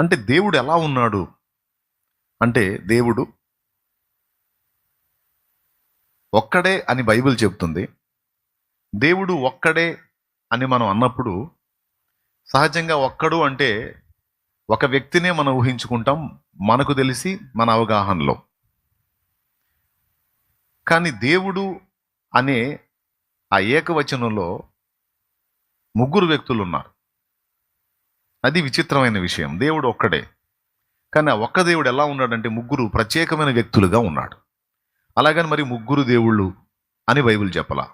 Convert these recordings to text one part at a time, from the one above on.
అంటే దేవుడు ఎలా ఉన్నాడు? అంటే దేవుడు ఒక్కడే అని బైబిల్ చెప్తుంది దేవుడు ఒక్కడే అని మనం అన్నప్పుడు సహజంగా ఒక్కడు అంటే ఒక వ్యక్తినే మనం ఊహించుకుంటాం. మనకు తెలిసి మన అవగాహనలో. కానీ దేవుడు అనే ఆ ఏకవచనంలో ముగ్గురు వ్యక్తులు ఉన్నారు అది విచిత్రమైన విషయం. దేవుడు ఒక్కడే. కానీ ఆ ఒక్క దేవుడు ఎలా ఉన్నాడంటే ముగ్గురు ప్రత్యేకమైన వ్యక్తులుగా ఉన్నాడు. అలాగని మరి ముగ్గురు దేవుళ్ళు అని బైబిల్ చెప్పలా.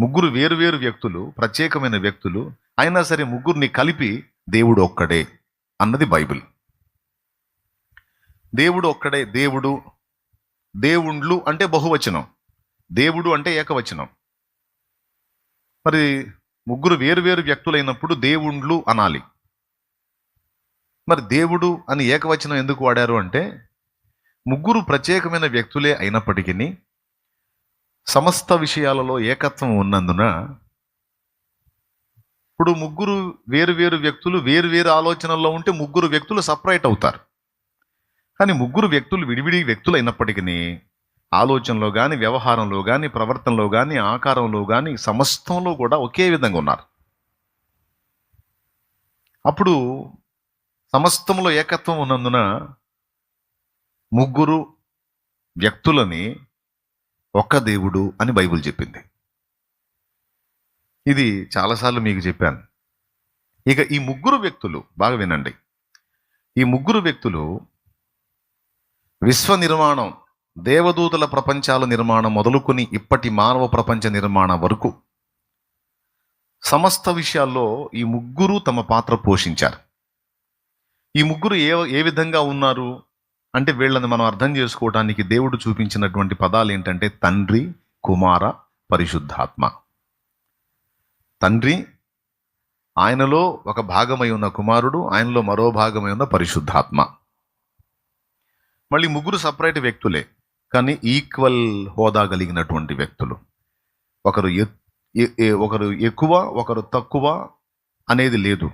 ముగ్గురు వేరు వేరు వ్యక్తులు ప్రత్యేకమైన వ్యక్తులు అయినా సరే ముగ్గురిని కలిపి దేవుడు ఒక్కడే అన్నది బైబిల్. దేవుడు ఒక్కడే దేవుడు దేవుండ్లు అంటే బహువచనం. దేవుడు అంటే ఏకవచనం. మరి ముగ్గురు వేరు వేరు వ్యక్తులైనప్పుడు దేవుండ్లు అనాలి. మరి దేవుడు అని ఏకవచనం ఎందుకు వాడారు అంటే ముగ్గురు ప్రత్యేకమైన వ్యక్తులే అయినప్పటికీ సమస్త విషయాలలో ఏకత్వం ఉన్నందున ఇప్పుడు ముగ్గురు వేరు వేరు వ్యక్తులు వేరు వేరు ఆలోచనల్లో ఉంటే ముగ్గురు వ్యక్తులు సపరేట్ అవుతారు. కానీ ముగ్గురు వ్యక్తులు విడివిడి వ్యక్తులు అయినప్పటికీ ఆలోచనలో కానీ వ్యవహారంలో కానీ ప్రవర్తనలో కానీ ఆకారంలో కానీ సమస్తంలో కూడా ఒకే విధంగా ఉన్నారు. అప్పుడు సమస్తంలో ఏకత్వం ఉన్నందున ముగ్గురు వ్యక్తులని ఒక్క దేవుడు అని బైబిల్ చెప్పింది. ఇది చాలాసార్లు మీకు చెప్పాను. ఇక ఈ ముగ్గురు వ్యక్తులు బాగా వినండి. ఈ ముగ్గురు వ్యక్తులు విశ్వ నిర్మాణం దేవదూతల ప్రపంచాల నిర్మాణం మొదలుకొని ఇప్పటి మానవ ప్రపంచ నిర్మాణం వరకు సమస్త విషయాల్లో ఈ ముగ్గురు తమ పాత్ర పోషించారు. ఈ ముగ్గురు ఏ ఏ విధంగా ఉన్నారు? అంటే వీళ్ళని మనం అర్థం చేసుకోవడానికి దేవుడు చూపించినటువంటి పదాలు ఏంటంటే తండ్రి కుమార పరిశుద్ధాత్మ. తండ్రి ఆయనలో ఒక భాగమై ఉన్న కుమారుడు ఆయనలో మరో భాగమై ఉన్న పరిశుద్ధాత్మ. మళ్ళీ ముగ్గురు సపరేట్ వ్యక్తులే. కానీ ఈక్వల్ హోదా కలిగినటువంటి వ్యక్తులు. ఒకరు ఎ- ఒకరు ఎక్కువ ఒకరు తక్కువ అనేది లేదు.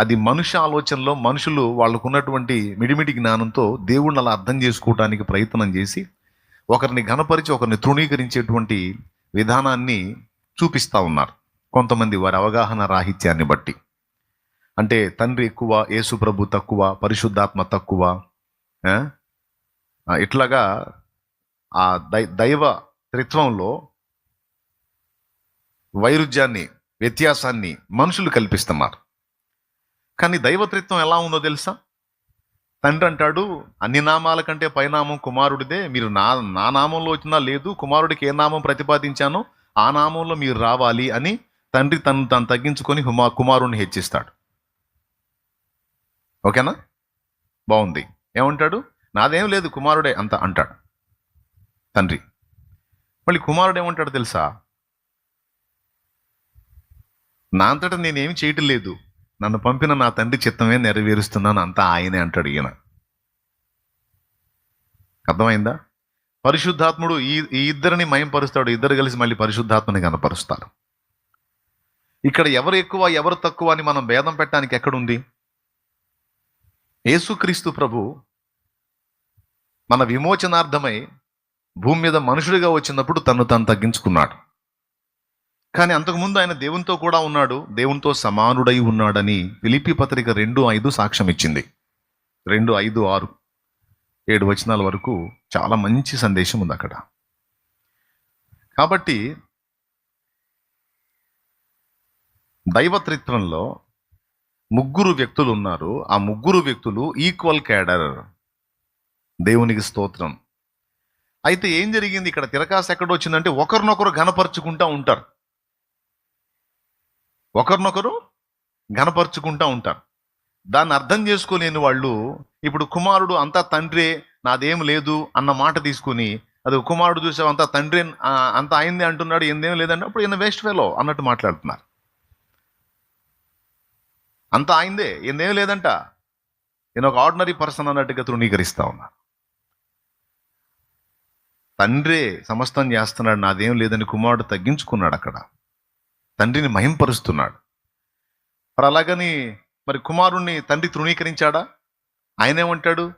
అది మనుష్య ఆలోచనలో మనుషులు వాళ్ళకు ఉన్నటువంటి మిడిమిడి జ్ఞానంతో దేవుణ్ణి అలా అర్థం చేసుకోవడానికి ప్రయత్నం చేసి ఒకరిని ఘనపరిచి ఒకరిని తృణీకరించేటువంటి విధానాన్ని చూపిస్తా ఉన్నారు. కొంతమంది వారి అవగాహన రాహిత్యాన్ని బట్టి. అంటే తండ్రి ఎక్కువ యేసు ప్రభు తక్కువ పరిశుద్ధాత్మ తక్కువ ఇట్లాగా ఆ దై దైవ త్రిత్వంలో వైరుధ్యాన్ని వ్యత్యాసాన్ని మనుషులు కల్పిస్తున్నారు. కానీ దైవత్రిత్వం ఎలా ఉందో తెలుసా? తండ్రి అంటాడు అన్ని నామాల కంటే పైనామం కుమారుడిదే. మీరు నా నా నామంలో వచ్చినా లేదు కుమారుడికి ఏ నామం ప్రతిపాదించానో ఆ నామంలో మీరు రావాలి అని తండ్రి తను తను తగ్గించుకొని హుమా కుమారుణ్ణి హెచ్చిస్తాడు. ఓకేనా? బాగుంది. ఏమంటాడు? నాదేం లేదు కుమారుడే అంత అంటాడు. తండ్రి. మళ్ళీ కుమారుడు ఏమంటాడు తెలుసా? నా అంతటా నేనేమి చేయటం లేదు. నన్ను పంపిన నా తండ్రి చిత్తమే నెరవేరుస్తున్నాను అంతా ఆయనే అంటాడు ఈయన. అర్థమైందా? పరిశుద్ధాత్ముడు ఈ ఈ ఇద్దరిని మయంపరుస్తాడు. ఇద్దరు కలిసి మళ్ళీ పరిశుద్ధాత్మని కనపరుస్తారు. ఇక్కడ ఎవరు ఎక్కువ ఎవరు తక్కువ అని మనం భేదం పెట్టడానికి ఎక్కడుంది? యేసుక్రీస్తు ప్రభు మన విమోచనార్థమై భూమి మీద మనుషుడిగా వచ్చినప్పుడు తను తను తగ్గించుకున్నాడు. కానీ అంతకుముందు ఆయన దేవునితో కూడా ఉన్నాడు దేవునితో సమానుడై ఉన్నాడని పిలిపి పత్రిక రెండు ఐదు సాక్ష్యం ఇచ్చింది. రెండు ఐదు ఆరు. ఏడు వచనాల వరకు చాలా మంచి సందేశం ఉంది అక్కడ. కాబట్టి దైవత్రిత్వంలో ముగ్గురు వ్యక్తులు ఉన్నారు. ఆ ముగ్గురు వ్యక్తులు ఈక్వల్ క్యాడర్. దేవునికి స్తోత్రం. అయితే ఏం జరిగింది? ఇక్కడ తిరకాసు ఎక్కడొచ్చిందంటే ఒకరినొకరు గనపరుచుకుంటూ ఉంటారు. ఒకరినొకరు ఘనపరుచుకుంటా ఉంటారు. దాన్ని అర్థం చేసుకోలేని వాళ్ళు ఇప్పుడు కుమారుడు అంతా తండ్రే నాదేం లేదు అన్న మాట తీసుకుని అది కుమారుడు చూసావు అంతా తండ్రి అంత అయింది అంటున్నాడు ఏందేం లేదంటే అప్పుడు ఈయన వేస్ట్ ఫెలో అన్నట్టు మాట్లాడుతున్నారు. అంత అయిందే ఏందేం లేదంట. నేను ఒక ఆర్డినరీ పర్సన్ అన్నట్టుగా తృణీకరిస్తా ఉన్నాను తండ్రే సమస్తం చేస్తున్నాడు నాదేం లేదని కుమారుడు తగ్గించుకున్నాడు అక్కడ. తండ్రిని మహింపరుస్తున్నాడు. మరి అలాగని మరి కుమారుణ్ణి తండ్రి తృణీకరించాడా? ఆయనేమంటాడు?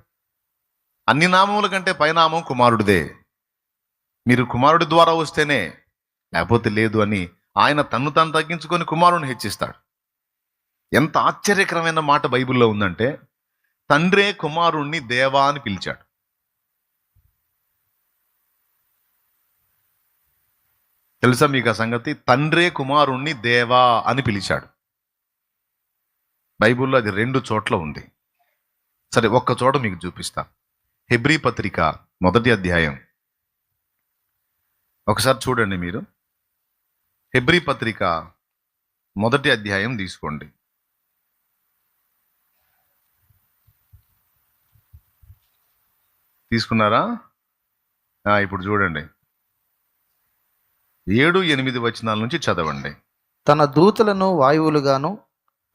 అన్ని నామముల కంటే పైనామం కుమారుడిదే. మీరు కుమారుడి ద్వారా వస్తేనే లేకపోతే లేదు అని ఆయన తన్ను తాను తగ్గించుకొని కుమారుని హెచ్చిస్తాడు. ఎంత ఆశ్చర్యకరమైన మాట బైబిల్లో ఉందంటే తండ్రే కుమారుణ్ణి దేవా అని పిలిచాడు. తెలుసా మీకు ఆ సంగతి? తండ్రే కుమారుణ్ణి దేవా అని పిలిచాడు. బైబిల్లో అది రెండు చోట్ల ఉంది. సరే ఒక్క చోట మీకు చూపిస్తా. హెబ్రీ పత్రిక మొదటి అధ్యాయం. ఒకసారి చూడండి మీరు. హెబ్రీ పత్రిక మొదటి అధ్యాయం తీసుకోండి. తీసుకున్నారా? ఇప్పుడు చూడండి. ఏడు ఎనిమిది వచనాల నుంచి చదవండి. తన దూతలను వాయువులుగాను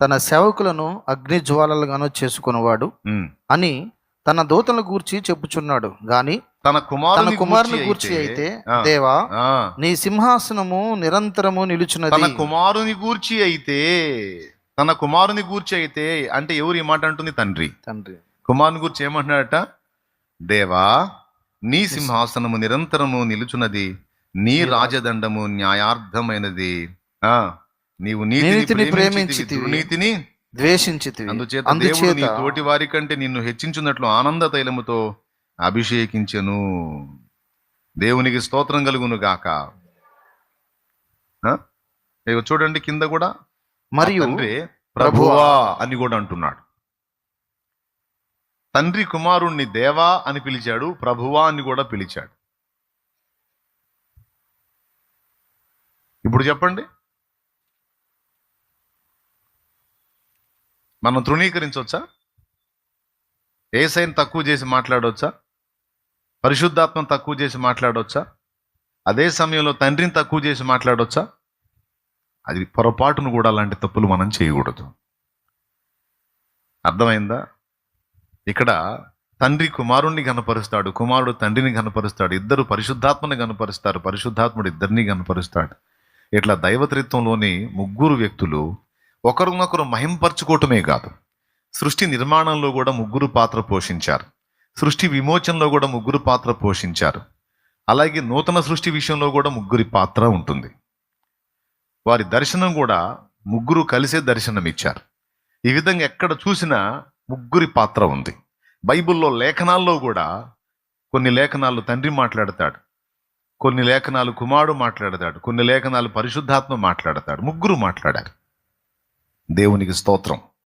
తన సేవకులను అగ్ని జ్వాలలుగాను చేసుకున్నవాడు ఉమ్. అని తన దూతలను గూర్చి చెప్పుచున్నాడు. గాని తన తన కుమారుని కుమారుని గూర్చి అయితే దేవా నీ సింహాసనము నిరంతరము తన నిలుచున్నది కుమారుని గూర్చి అయితే తన కుమారుని గూర్చి అయితే అంటే ఎవరు ఈ మాట అంటుంది? తండ్రి. తండ్రి. కుమారుని గురించి ఏమంటున్నాడట? దేవా నీ సింహాసనము నిరంతరము నిలుచున్నది. నీ రాజదండము న్యాయార్థమైనది. ఆ నీవు నీతిని నీతిని. దుర్నీతిని ద్వేషించితివి. అందుచేత దేవుడు నీ తోటి వారి కంటే నిన్ను హెచ్చించున్నట్లు ఆనంద తైలముతో అభిషేకించెను. దేవునికి స్తోత్రం కలుగును గాక. చూడండి కింద కూడా. మరియు ప్రభువా అని కూడా అంటున్నాడు. తండ్రి కుమారుణ్ణి దేవా అని పిలిచాడు ప్రభువా అని కూడా పిలిచాడు. ఇప్పుడు చెప్పండి. మనం తృణీకరించవచ్చా? ఏసైని తక్కువ చేసి మాట్లాడవచ్చా? పరిశుద్ధాత్మ తక్కువ చేసి మాట్లాడవచ్చా? అదే సమయంలో తండ్రిని తక్కువ చేసి మాట్లాడవచ్చా? అది పొరపాటును కూడా అలాంటి తప్పులు మనం చేయకూడదు. అర్థమైందా? ఇక్కడ తండ్రి కుమారుణ్ణి కనపరుస్తాడు కుమారుడు తండ్రిని కనపరుస్తాడు ఇద్దరు పరిశుద్ధాత్మని కనపరుస్తారు పరిశుద్ధాత్ముడు ఇద్దరిని కనపరుస్తాడు ఇట్లా దైవత్రిత్వంలోని ముగ్గురు వ్యక్తులు ఒకరినొకరు మహింపరచుకోవటమే కాదు. సృష్టి నిర్మాణంలో కూడా ముగ్గురు పాత్ర పోషించారు. సృష్టి విమోచనలో కూడా ముగ్గురు పాత్ర పోషించారు. అలాగే నూతన సృష్టి విషయంలో కూడా ముగ్గురి పాత్ర ఉంటుంది. వారి దర్శనం కూడా ముగ్గురు కలిసే దర్శనం ఇచ్చారు ఈ విధంగా ఎక్కడ చూసినా ముగ్గురి పాత్ర ఉంది. బైబిల్లో లేఖనాల్లో కూడా కొన్ని లేఖనాలు తండ్రి మాట్లాడతాడు. కొన్ని లేఖనాలు కుమారుడు మాట్లాడతాడు కొన్ని లేఖనాలు పరిశుద్ధాత్మ మాట్లాడతాడు ముగ్గురు మాట్లాడారు. దేవునికి స్తోత్రం.